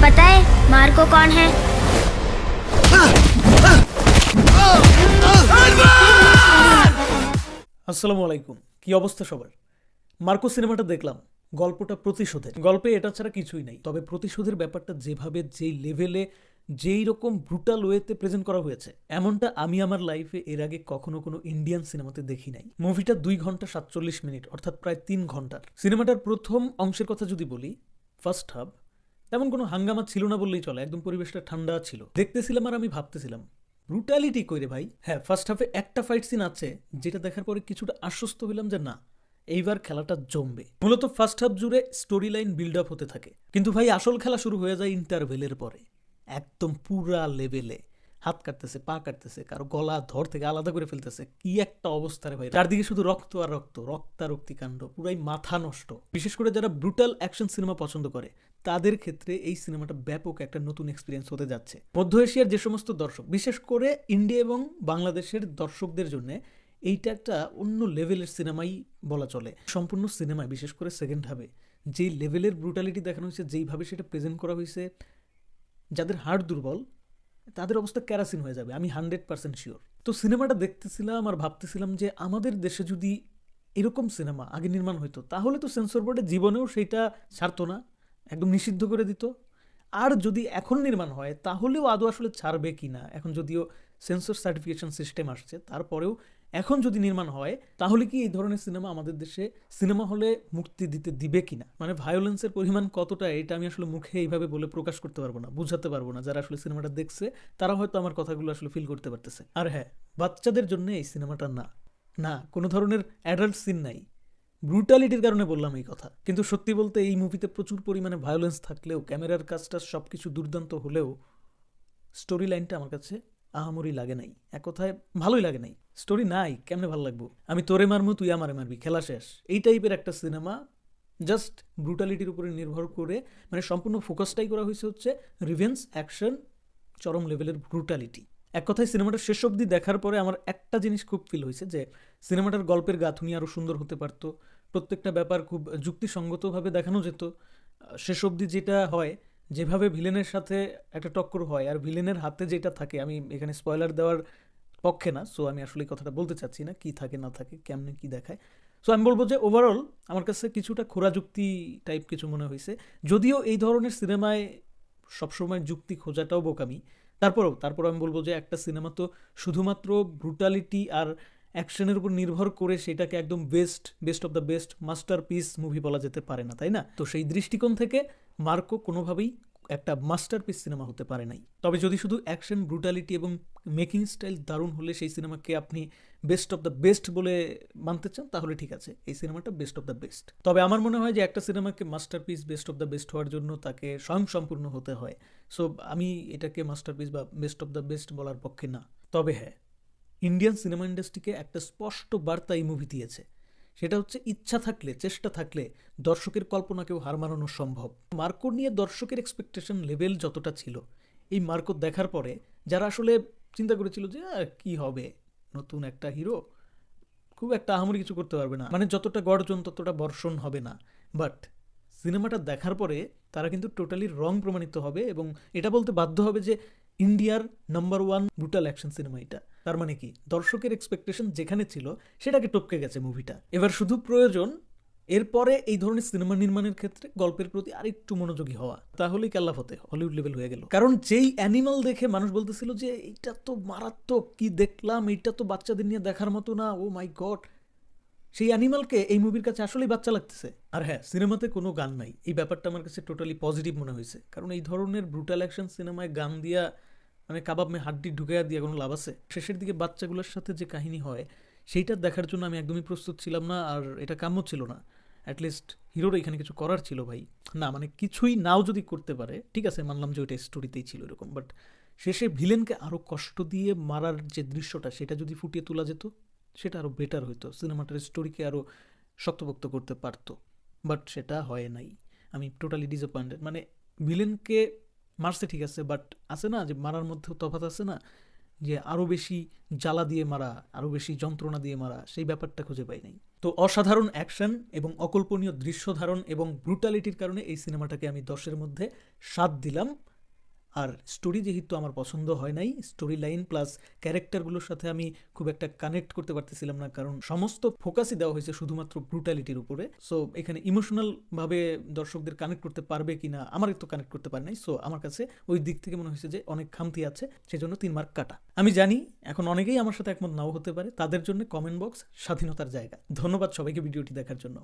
पता है मार्को कौन है আসসালামু আলাইকুম কি অবস্থা সবার মার্কো সিনেমাটা দেখলাম গল্পটা প্রতিশোধের গল্পে এটা ছাড়া কিছুই নাই তবে প্রতিশোধের ব্যাপারটা যেভাবে যেই লেভেলে যেই রকম ব্রুটাল ওয়েতে প্রেজেন্ট করা হয়েছে এমনটা আমি আমার লাইফে এর আগে কখনো কোনো ইন্ডিয়ান সিনেমাতে দেখি নাই মুভিটা দুই ঘন্টা সাতচল্লিশ মিনিট অর্থাৎ প্রায় তিন ঘন্টার সিনেমাটার প্রথম অংশের কথা যদি বলি ফার্স্ট হাব তেমন কোনো হাঙ্গামা ছিল না বললেই চলে, একদম পরিবেশটা ঠান্ডা ছিল। দেখতেছিলাম আর আমি ভাবতেছিলাম ব্রুটালিটি কইরে ভাই? হ্যাঁ ফার্স্ট হাফে একটা ফাইট সিন আছে, যেটা দেখার পরে কিছুটা আশ্বস্ত হইলাম যে না, এইবার খেলাটা জমবে। মূলত ফার্স্ট হাফ জুড়ে স্টোরি লাইন বিল্ড আপ হতে থাকে। কিন্তু ভাই, আসল খেলা শুরু হয়ে যায় ইন্টারভেলের পরে। একদম পুরা লেভেলে হাত কাটতেছে, পা কাটতেছে, কারও গলা ধর থেকে আলাদা করে ফেলতেছে। কি একটা অবস্থা রে ভাই। চারদিকে শুধু রক্ত আর রক্ত, রক্তারক্তি কাণ্ড, পুরাই মাথা নষ্ট। বিশেষ করে যারা ব্রুটাল অ্যাকশন সিনেমা পছন্দ করে তাদের ক্ষেত্রে এই সিনেমাটা ব্যাপক একটা নতুন এক্সপিরিয়েন্স হতে যাচ্ছে। মধ্য এশিয়ার যে সমস্ত দর্শক, বিশেষ করে ইন্ডিয়া এবং বাংলাদেশের দর্শকদের জন্য এইটা একটা অন্য লেভেলের সিনেমাই বলা চলে। সম্পূর্ণ সিনেমায়, বিশেষ করে সেকেন্ড হাবে যেই লেভেলের ব্রুটালিটি দেখানো হয়েছে, যেইভাবে সেটা প্রেজেন্ট করা হয়েছে, যাদের হার্ট দুর্বল, তাদের অবস্থা ক্যারাসিন হয়ে যাবে, আমি হান্ড্রেড পার্সেন্ট শিওর তো সিনেমাটা দেখতেছিলাম আর ভাবতেছিলাম যে আমাদের দেশে যদি এরকম সিনেমা আগে নির্মাণ হতো তাহলে তো সেন্সর বোর্ডে জীবনেও সেইটা ছাড়তো না। একদম নিষিদ্ধ করে দিত। আর যদি এখন নির্মাণ হয়, তাহলেও আদৌ আসলে ছাড়বে কি না? এখন যদিও সেন্সর সার্টিফিকেশন সিস্টেম আসছে, তারপরেও এখন যদি নির্মাণ হয়, তাহলে কি এই ধরনের সিনেমা আমাদের দেশে সিনেমা হলে মুক্তি দিতে দিবে কি না? মানে ভায়োলেন্সের পরিমাণ কতটা, এটা আমি আসলে মুখে এইভাবে বলে প্রকাশ করতে পারব না, বুঝাতে পারব না। যারা আসলে সিনেমাটা দেখছে, তারা হয়তো আমার কথাগুলো আসলে ফিল করতে পারতেছে। আর হ্যাঁ বাচ্চাদের জন্য এই সিনেমাটা না। না, কোনো ধরনের অ্যাডাল্ট সিন নাই। ব্রুটালিটির কারণে বললাম এই কথা। কিন্তু সত্যি বলতে এই মুভিতে প্রচুর পরিমাণে ভায়োলেন্স থাকলেও ক্যামেরার কাজটা সব কিছু দুর্দান্ত হলেও স্টোরি লাইনটা আমার কাছে আহামরি লাগে নাই। এক কথায়, ভালোই লাগে নাই। স্টোরি নাই, কেমনে ভালো লাগবো? আমি তোরে মারমু, তুই আমারে মারবি, খেলা শেষ। এই টাইপের একটা সিনেমা জাস্ট ব্রুটালিটির উপরে নির্ভর করে মানে সম্পূর্ণ ফোকাসটাই করা হয়েছে হচ্ছে রিভেন্স অ্যাকশন চরম লেভেলের ব্রুটালিটি এক কথায় সিনেমাটা শেষ অবধি দেখার পরে আমার একটা জিনিস খুব ফিল হয়েছে যে সিনেমাটার গল্পের গাঁথুনি আরও সুন্দর হতে পারতো প্রত্যেকটা ব্যাপার খুব যুক্তিসঙ্গতভাবে দেখানো যেত। শেষ অবধি যেটা হয়, যেভাবে ভিলেনের সাথে একটা টক্কর হয় আর ভিলেনের হাতে যেটা থাকে, আমি এখানে স্পয়লার দেওয়ার পক্ষে না সো আমি আসলে কথাটা বলতে চাচ্ছি না, কি থাকে না থাকে, কেমনে কি দেখায়। সো আমি বলব যে ওভারঅল আমার কাছে কিছুটা খোরা যুক্তি টাইপ কিছু মনে হয়েছে যদিও এই ধরনের সিনেমায় সবসময় যুক্তি খোঁজাটাও বোকামি। তারপরেও, তারপর আমি বলব যে একটা সিনেমা তো শুধুমাত্র ব্রুটালিটি আর অ্যাকশনের উপর নির্ভর করে সেটাকে একদম best best of the best masterpiece movie বলা যেতে পারে না, তাই না? তো সেই দৃষ্টিকোণ থেকে মার্কো কোনোভাবেই একটা মাস্টার পিস সিনেমা হতে পারে নাই। তবে যদি শুধু অ্যাকশন, ব্রুটালিটি এবং মেকিং স্টাইল দারুণ হলে সেই সিনেমাকে আপনি বেস্ট অফ দ্য বেস্ট বলে মানতে চান, তাহলে ঠিক আছে, এই সিনেমাটা বেস্ট অফ দ্য বেস্ট। তবে আমার মনে হয় যে একটা সিনেমাকে masterpiece best of the best হওয়ার জন্য তাকে স্বয়ং সম্পূর্ণ হতে হয়। সো আমি এটাকে মাস্টার পিস বা বেস্ট অফ দ্য বেস্ট বলার পক্ষে না। তবে হ্যাঁ ইন্ডিয়ান সিনেমা ইন্ডাস্ট্রিকে একটা স্পষ্ট বার্তা এই মুভি দিয়েছে। সেটা হচ্ছে, ইচ্ছা থাকলে, চেষ্টা থাকলে দর্শকের কল্পনাকেও হার মানানো সম্ভব। মার্কো নিয়ে দর্শকের এক্সপেকটেশন লেভেল যতটা ছিল, এই মার্কো দেখার পরে যারা আসলে চিন্তা করেছিল যে কি হবে? নতুন একটা হিরো খুব একটা আহামরি কিছু করতে পারবে না। মানে যতটা গর্জন, ততটা বর্ষণ হবে না। বাট সিনেমাটা দেখার পরে তারা কিন্তু টোটালি রং প্রমাণিত হবে এবং এটা বলতে বাধ্য হবে যে ইন্ডিয়ার number one brutal action cinema এটা। তার মানে কি? দর্শকের এক্সপেকটেশন যেখানে ছিল, সেটাকে টপকে গেছে মুভিটা এবার শুধু প্রয়োজন, এরপরে এই ধরনের সিনেমা নির্মাণের ক্ষেত্রে গল্পের প্রতি আরেকটু মনোযোগী হওয়া। তাহলেই কেল্লা হতে হলিউড লেভেল হয়ে গেল। কারণ যেই অ্যানিমাল দেখে মানুষ বলতেছিল যে, এইটা তো মারাত্মক, কি দেখলাম, এইটা তো বাচ্চাদের নিয়ে দেখার মতো না ও মাই গড সেই অ্যানিমালকে এই মুভির কাছে আসলেই বাচ্চা লাগতেছে। আর হ্যাঁ সিনেমাতে কোনো গান নাই। এই ব্যাপারটা আমার কাছে টোটালি পজিটিভ মনে হয়েছে। কারণ এই ধরনের ব্রুটাল অ্যাকশন সিনেমায় গান দিয়া মানে কাবাব মে হাড্ডি ঢুকাইয়া দিয়ে কোনো লাভ আছে? শেষের দিকে বাচ্চাগুলোর সাথে যে কাহিনী হয়, সেইটা দেখার জন্য আমি একদমই প্রস্তুত ছিলাম না আর এটা কাম্য ছিল না। অ্যাটলিস্ট হিরোর এখানে কিছু করার ছিল ভাই। না মানে কিছুই নাও যদি করতে পারে, ঠিক আছে, মানলাম যে ওইটা স্টোরিতেই ছিল এরকম বাট শেষে ভিলেনকে আরও কষ্ট দিয়ে মারার যে দৃশ্যটা, সেটা যদি ফুটিয়ে তোলা যেত, সেটা আরও বেটার হতো সিনেমাটার স্টোরিকে আরও শক্তপোক্ত করতে পারতো বাট সেটা হয় নাই। আমি টোটালি ডিসঅ্যাপয়েন্টেড মানে ভিলেনকে মারছে ঠিক আছে বাট আছে না যে মারার মধ্যেও তফাত আছে না? যে আরও বেশি জ্বালা দিয়ে মারা আরও বেশি যন্ত্রণা দিয়ে মারা, সেই ব্যাপারটা খুঁজে পাই নাই। তো অসাধারণ অ্যাকশন এবং অকল্পনীয় দৃশ্য ধারণ এবং ব্রুটালিটির কারণে এই সিনেমাটাকে আমি দশের মধ্যে সাত দিলাম। আর স্টোরি যেহেতু আমার পছন্দ হয় নাই স্টোরি লাইন প্লাস ক্যারেক্টারগুলোর সাথে আমি খুব একটা কানেক্ট করতে পারতেছিলাম না, কারণ সমস্ত ফোকাসই দেওয়া হয়েছে শুধুমাত্র ব্রুটালিটির উপরে। সো এখানে ইমোশনালভাবে দর্শকদের কানেক্ট করতে পারবে কিনা, আমার তো কানেক্ট করতে পারে নাই। সো আমার কাছে ওই দিক থেকে মনে হয়েছে যে অনেক খামতি আছে, সেজন্য তিন মার্ক কাটা। আমি জানি এখন অনেকেই আমার সাথে একমত নাও হতে পারে, তাদের জন্য কমেন্ট বক্স স্বাধীনতার জায়গা। ধন্যবাদ সবাইকে ভিডিওটি দেখার জন্য।